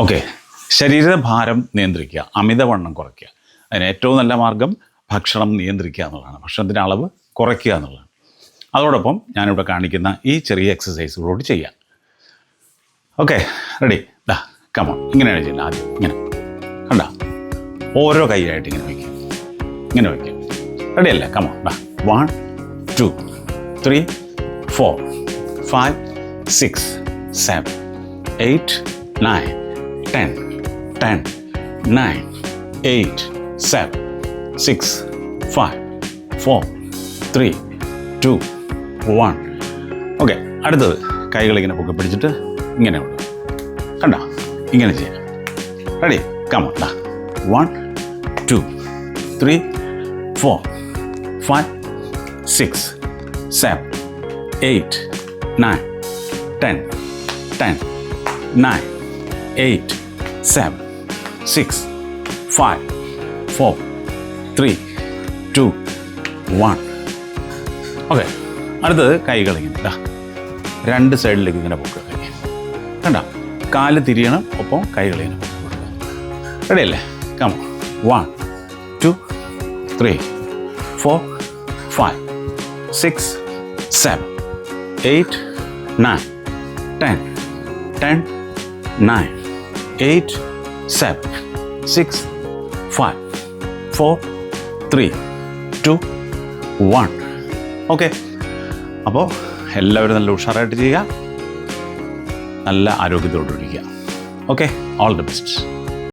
Okay. ശരീരഭാരം നിയന്ത്രിക്കുക അമിതവണ്ണം കുറയ്ക്കുക. അതിന് ഏറ്റവും നല്ല മാർഗം ഭക്ഷണം നിയന്ത്രിക്കുക എന്നുള്ളതാണ്. ഭക്ഷണത്തിന്റെ അളവ് കുറയ്ക്കുക എന്നുള്ളതാണ്. അതോടൊപ്പം ഞാനിവിടെ കാണിക്കുന്ന ഈ ചെറിയ എക്സസൈസുകളോട് ചെയ്യാം ഓക്കെ റെഡി ദാ കമോൺ ഇങ്ങനെയാണ് ചെയ്യുന്നത് ആദ്യം. ഇങ്ങനെ. കണ്ട? ഓരോ കൈയായിട്ട് ഇങ്ങനെ വയ്ക്കുക. ഇങ്ങനെ വയ്ക്കുക. റെഡി അല്ലേ? Come on one two three four five six seven eight nine ten ten nine eight seven six five four three two one. Okay അടുത്തത്. കൈകളിങ്ങനെ പൊക്കി പിടിച്ചിട്ട് ഇങ്ങനെ ഉണ്ട് കണ്ടോ? ഇങ്ങനെ ചെയ്യാം. Ready come one two three four five six seven eight nine ten ten nine eight seven six five four three two one. Okay അടുത്തത് കൈകൾ ഇങ്ങനെ രണ്ട് സൈഡിലേക്ക് ഇങ്ങനെ പൊക്കുക കൈ. കണ്ട? കാൽ തിരിയണം ഒപ്പം കൈകൾ ഇങ്ങനെ പൊക്കി കൊടുക്കുക റെഡി അല്ലേ come one two three four five six seven eight nine ten ten nine eight seven six five four three two one okay അപ്പോൾ എല്ലാവരും നല്ല ഉഷാറായിട്ട് ചെയ്യുക നല്ല ആരോഗ്യത്തോടെ ഇരിക്കുക ഓക്കെ ഓൾ ദി ബെസ്റ്റ്